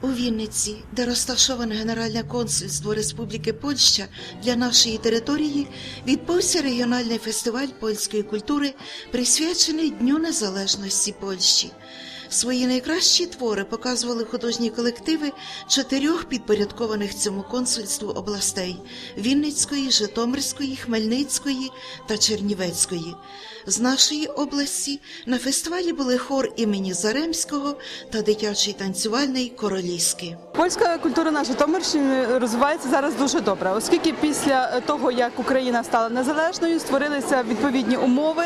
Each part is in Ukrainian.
У Вінниці, де розташоване Генеральне консульство Республіки Польща для нашої території, відбувся регіональний фестиваль польської культури, присвячений Дню Незалежності Польщі. Свої найкращі твори показували художні колективи чотирьох підпорядкованих цьому консульству областей Вінницької, Житомирської, Хмельницької та Чернівецької. З нашої області на фестивалі були хор імені Заремського та дитячий танцювальний королівський. Польська культура на Житомирщині розвивається зараз дуже добре, оскільки після того, як Україна стала незалежною, створилися відповідні умови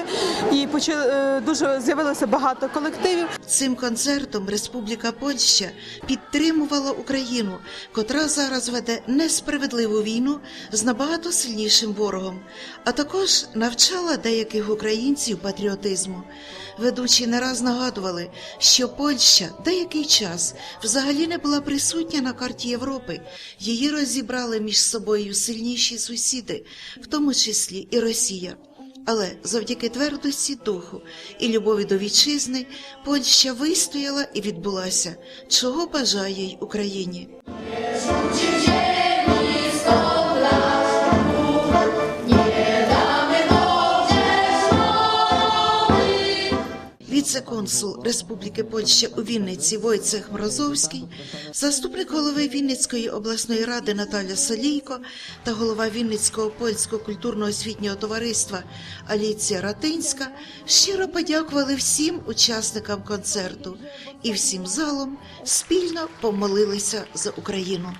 і е, дуже з'явилося багато колективів. Цим концертом Республіка Польща підтримувала Україну, котра зараз веде несправедливу війну з набагато сильнішим ворогом, а також навчала деяких українців патріотизму. Ведучі не раз нагадували, що Польща деякий час взагалі не була присутня на карті Європи. Її розібрали між собою сильніші сусіди, в тому числі і Росія. Але завдяки твердості духу і любові до вітчизни Польща вистояла і відбулася, чого бажає й Україні. Віце-консул Республіки Польща у Вінниці Войцех Мрозовський, заступник голови Вінницької обласної ради Наталя Солійко та голова Вінницького польського культурно-освітнього товариства Аліція Ратинська щиро подякували всім учасникам концерту і всім залом спільно помолилися за Україну.